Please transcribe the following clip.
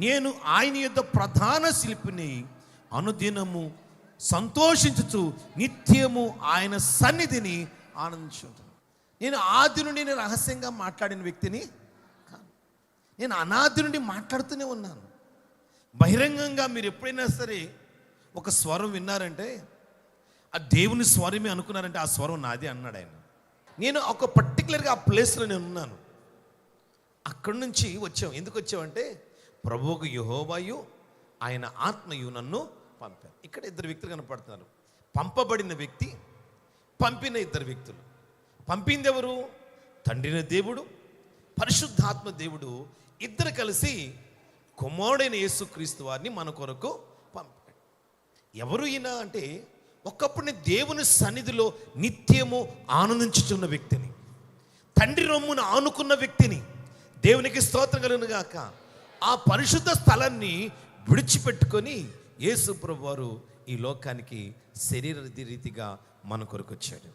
నేను ఆయన యొక్క ప్రధాన శిల్పిని అనుదినము సంతోషించుచు నిత్యము ఆయన సన్నిధిని ఆనందించుతాను నేను ఆది నుండి నేను రహస్యంగా మాట్లాడిన వ్యక్తిని నేను అనాది నుండి మాట్లాడుతూనే ఉన్నాను. బహిరంగంగా మీరు ఎప్పుడైనా సరే ఒక స్వరం విన్నారంటే ఆ దేవుని స్వరమే అనుకున్నారంటే ఆ స్వరం నాది అన్నాడు ఆయన. నేను ఒక పర్టికులర్గా ఆ ప్లేస్లో నేను ఉన్నాను. అక్కడి నుంచి వచ్చాం. ఎందుకు వచ్చామంటే ప్రభువుకు యహోవాయు ఆయన ఆత్మయు నన్ను పంపారు. ఇక్కడ ఇద్దరు వ్యక్తులు కనపడుతున్నారు. పంపబడిన వ్యక్తి పంపిన ఇద్దరు వ్యక్తులు. పంపింది ఎవరు? తండ్రిన దేవుడు పరిశుద్ధాత్మ దేవుడు. ఇద్దరు కలిసి కుమారుడైన యేసుక్రీస్తు వారిని మన కొరకు పంపాడు ఎవరు ఈయన అంటే ఒకప్పుడు దేవుని సన్నిధిలో నిత్యము ఆనందించుచున్న వ్యక్తిని తండ్రి రొమ్మును ఆనుకున్న వ్యక్తిని దేవునికి స్తోత్రం కలుగును గాక ఆ పరిశుద్ధ స్థలాన్ని విడిచిపెట్టుకొని యేసు ప్రభు వారు ఈ లోకానికి శరీర రీతిగా మన కొరకు వచ్చాడు.